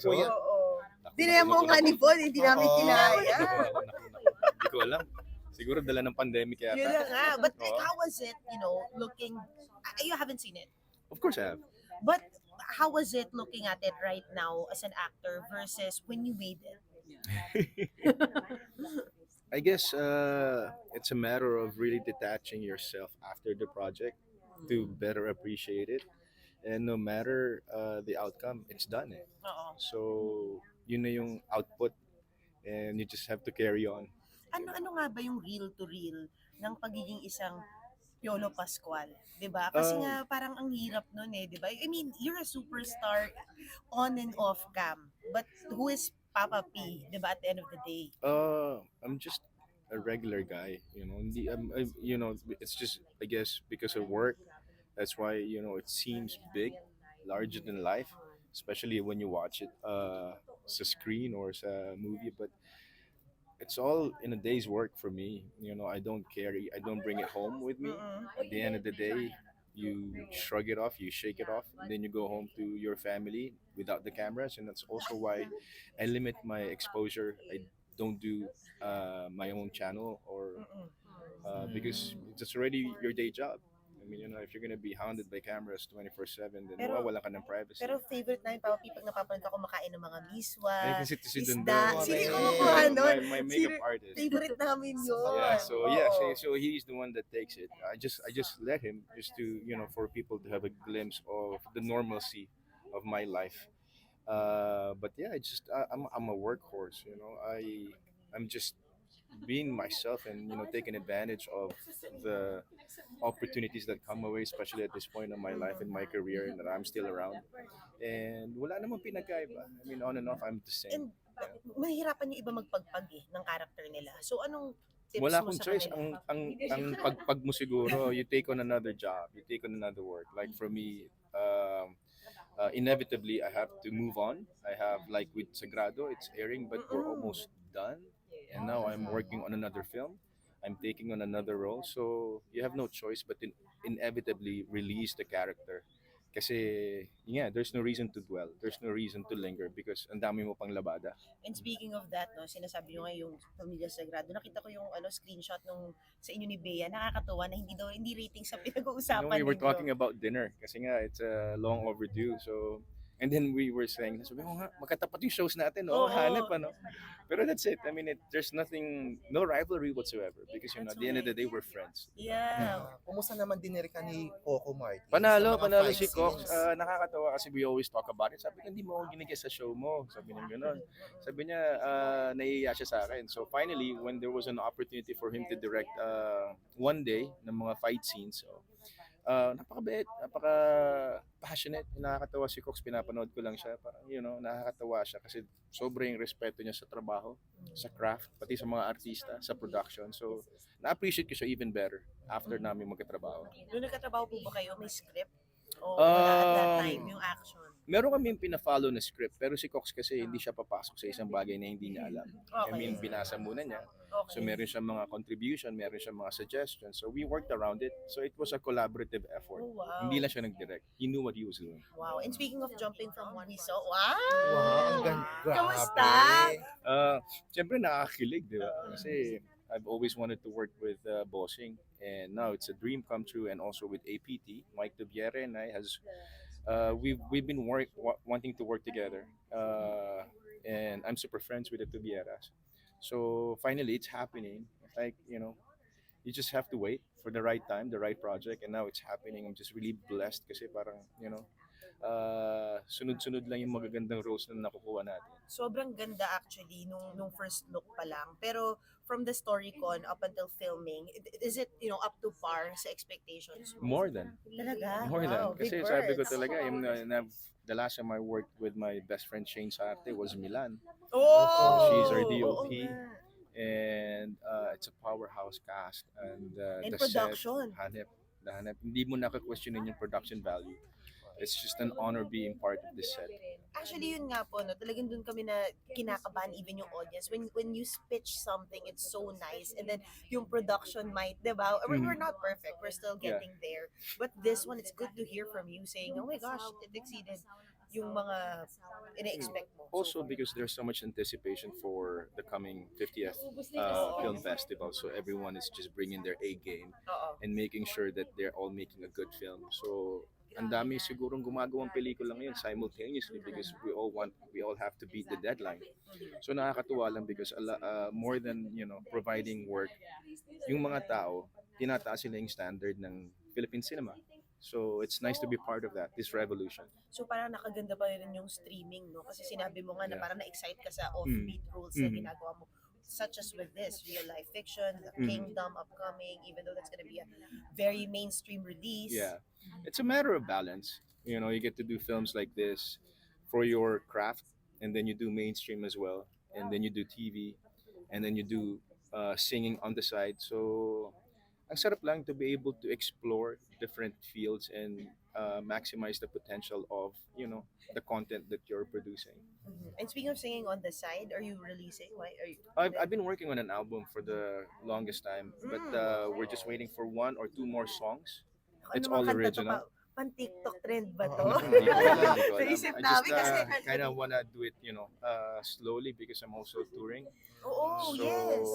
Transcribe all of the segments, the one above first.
So, Kuya, Oo. Dinemo naku, nga ni Paul, hindi namin Oo. kinaya. Hindi ko alam. Siguro dala ng pandemic Yun na yata. nga. But like, Oo. how was it, you know, looking, uh, you haven't seen it, Of course I have. but how was it looking at it right now as an actor versus when you made it? I guess uh, it's a matter of really detaching yourself after the project to better appreciate it. And no matter uh, the outcome, it's done. Eh. Oo. So, yun na yung output and you just have to carry on. Ano, ano nga ba yung real to real ng pagiging isang Piolo Pascual, 'di ba? Kasi Um, nga parang ang hirap noon eh, 'di ba? I mean, you're a superstar on and off cam. But who is Papa P, 'di ba at the end of the day? Uh, I'm just a regular guy, you know. Hindi, um, I, you know, it's just I guess because of work. That's why you know it seems big, larger than life, especially when you watch it uh, a screen or sa movie. But it's all in a day's work for me. You know, I don't carry, I don't bring it home with me. At the end of the day, you shrug it off, you shake it off, and then you go home to your family without the cameras. And that's also why I limit my exposure. I don't do uh, my own channel or uh, because it's already your day job. Mean, you know, if you're gonna be hounded by cameras 24/7, then Pero- wala ka ng privacy. Pero favorite namin Papa P pag napapanood ka kumakain ng mga miswa. Ay, kasi si isda. Sino yung kumukuha nun? my, my makeup Sino- artist. Favorite namin yun. Yeah, so yeah, so, so he's the one that takes it. I just I just let him just to you know for people to have a glimpse of the normalcy of my life. Uh, but yeah, I just I, I'm I'm a workhorse. You know, I I'm just being myself and you know taking advantage of the opportunities that come away, especially at this point in my life in my career and that I'm still around. And wala namang pinagkaiba. I mean, on and off, I'm the same. And mahirapan yung iba magpagpag eh, ng character nila. So anong tips wala mo akong sa choice. Ang, ang, ang pagpag mo siguro, you take on another job, you take on another work. Like for me, um, uh, inevitably, I have to move on. I have, like with Sagrado, it's airing, but we're almost done. And now I'm working on another film. I'm taking on another role. So you have no choice but in, inevitably release the character. Kasi, yeah, there's no reason to dwell. There's no reason to linger because ang dami mo pang labada. And speaking of that, no, sinasabi nyo nga yung Pamilya Sagrado. Nakita ko yung ano screenshot nung sa inyo ni Bea. Nakakatuwa na hindi daw hindi rating sa pinag-uusapan No, we were ninyo. talking about dinner kasi nga it's uh, long overdue. So and then we were saying, sabi ko nga, magkatapat yung shows natin, Oo. no? Hanap ano. Pero that's it. I mean, it, there's nothing, no rivalry whatsoever because you know, at the end of the day, we're friends. Yeah. Ah, kumusta naman dinner ka ni Coco Martin? Panalo, panalo si Cox. scenes? Ah, nakakatawa kasi we always talk about it. Sabi ko, hindi mo ako ginigay sa show mo. Sabi niya gano'n. Sabi niya, uh, naiiya siya sa akin. So finally, when there was an opportunity for him to direct uh, one day ng mga fight scenes, so, uh, napakabait, napaka passionate, nakakatawa si Cox, pinapanood ko lang siya, parang, you know, nakakatawa siya kasi sobrang respeto niya sa trabaho, sa craft, pati sa mga artista, sa production. So, na-appreciate ko siya even better after namin magkatrabaho. Nung nagkatrabaho po ba kayo, may script? O wala at that Um, time, yung action? Meron kami pina-follow na script, pero si Cox kasi hindi siya papasok sa isang bagay na hindi niya alam. I Okay. mean, binasa muna niya. Okay. So meron siyang mga contribution, meron siyang mga suggestions. So we worked around it. So it was a collaborative effort. Oh, wow. Hindi lang siya nag-direct. He knew what he was doing. Wow. And speaking of jumping from one we saw, wow! Wow, ang ganda. Kamusta? Uh, Siyempre nakakakilig, di ba? Kasi I've always wanted to work with uh, Bossing. And now it's a dream come true. And also with APT, Mike Tubiere and I has, uh, we've, we've been work, wa- wanting to work together. Uh, and I'm super friends with the Tubieras. So finally it's happening. Like, you know, you just have to wait for the right time, the right project. And now it's happening. I'm just really blessed kasi parang, you know, uh, sunod-sunod lang yung magagandang roles na nakukuha natin. Sobrang ganda actually nung nung first look pa lang. Pero from the story con up until filming, is it, you know, up to par sa expectations mo? More than. Talaga? More wow, than. big Kasi sabi ko talaga, yung, na, na, the last time I worked with my best friend Shane Sarte was Milan. Oh! She's our DOP. nga. And uh, it's a powerhouse cast. And uh, And the set, production. hanep, the hanep. Hindi mo naka-questionin yung production value. It's just an honor being part of this set. Actually, yun nga po, no, talagang dun kami na kinakabahan even yung audience. When when you pitch something, it's so nice. And then yung production might, di ba? We're, we're not perfect. We're still Yeah. getting there. But this one, it's good to hear from you saying, oh my gosh, it exceeded yung mga ine-expect mo? Also because there's so much anticipation for the coming 50th uh, film festival, so everyone is just bringing their A game and making sure that they're all making a good film. So ang dami sigurong gumagawang pelikula ngayon simultaneously because we all want we all have to beat the deadline. So nakakatuwa lang because uh, more than you know providing work, yung mga tao tinataas sila yung standard ng Philippine cinema. So it's nice to be part of that, this revolution. So parang nakaganda pa rin yung streaming, no? Kasi sinabi mo nga na Yeah. parang na-excite ka sa offbeat roles na Mhm. ginagawa mo. Such as with this, real life fiction, The Mhm. Kingdom upcoming, even though that's gonna be a very mainstream release. Yeah. It's a matter of balance. You know, you get to do films like this for your craft and then you do mainstream as well and then you do TV and then you do uh, singing on the side. So ang sarap lang to be able to explore different fields and uh, maximize the potential of, you know, the content that you're producing. Mhm. And speaking of singing on the side, are you releasing? Why are you? I've, I've been working on an album for the longest time, but uh, we're just waiting for one or two more songs. It's all mga kanta to original. Pan TikTok trend ba to? Oo. Hindi ko alam, hindi ko alam. Naisip I namin just kasi. uh, kind of wanna do it, you know, uh, slowly because I'm also touring. Oo, so yes.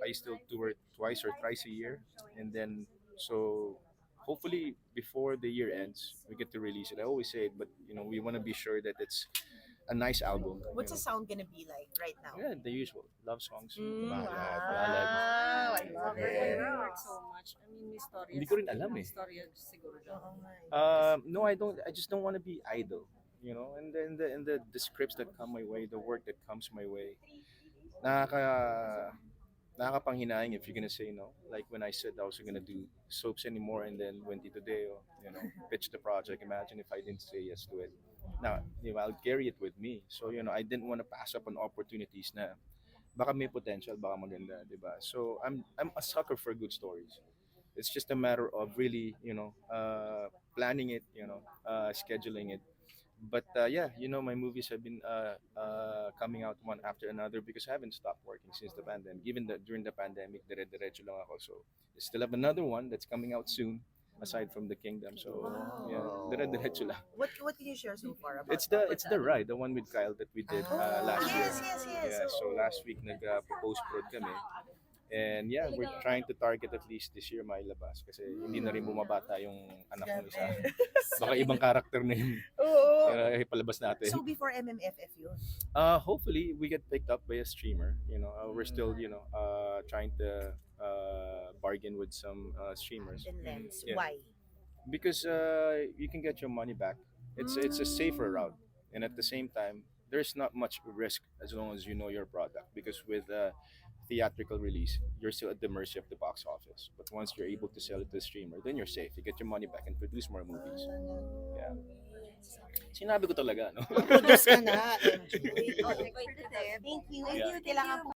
I still tour twice or thrice a year, and then so hopefully before the year ends, we get to release it. I always say it, but you know, we want to be sure that it's a nice album. What's the know. sound gonna be like right now? Yeah, the usual love songs. Mm, Ballad, wow, ballad. I love why it. do you work so much? I mean, may storya. Hindi ko rin alam eh. May storya siguro dyan. Oo nga. Um, no, I don't. I just don't want to be idle, you know. And then the and the, the scripts that come my way, the work that comes my way, nakaka nakakapanghinayang if you're gonna say no. Like when I said I was gonna do soaps anymore, and then Wendy Tadeo, you know, pitched the project. Imagine if I didn't say yes to it. Now, you know, I'll carry it with me. So you know, I didn't want to pass up on opportunities na baka may potential, baka maganda, di ba? So I'm I'm a sucker for good stories. It's just a matter of really, you know, uh, planning it, you know, uh, scheduling it. But uh, yeah, you know, my movies have been uh, uh, coming out one after another because I haven't stopped working since the pandemic. Even the, during the pandemic, dire-diretso lang ako. So I still have another one that's coming out soon, aside from the Kingdom. So yeah, Wow. dire-diretso lang. What what can you share so far about It's the about it's that? the ride, the one with Kyle that we did uh, last year. Yes, yes, yes. Yeah, so last week nag-post prod kami. And yeah, we're trying to target at least this year mailabas kasi hindi na rin bumabata yung anak ng isa. Baka ibang karakter na yung Oo. uh, ipalabas natin. So before MMFF yun. Uh, hopefully we get picked up by a streamer. You know, uh, we're still you know uh, trying to uh, bargain with some uh, streamers And lens. Yeah. Why? because uh, you can get your money back. It's it's a safer route, and at the same time, there's not much risk as long as you know your product. Because with a theatrical release, you're still at the mercy of the box office. But once you're able to sell it to a streamer, then you're safe. You get your money back and produce more movies. Yeah. Sinabi ko talaga, no? Produce ka na. MJ. Oh, thank you. Thank you. Yeah. Kailangan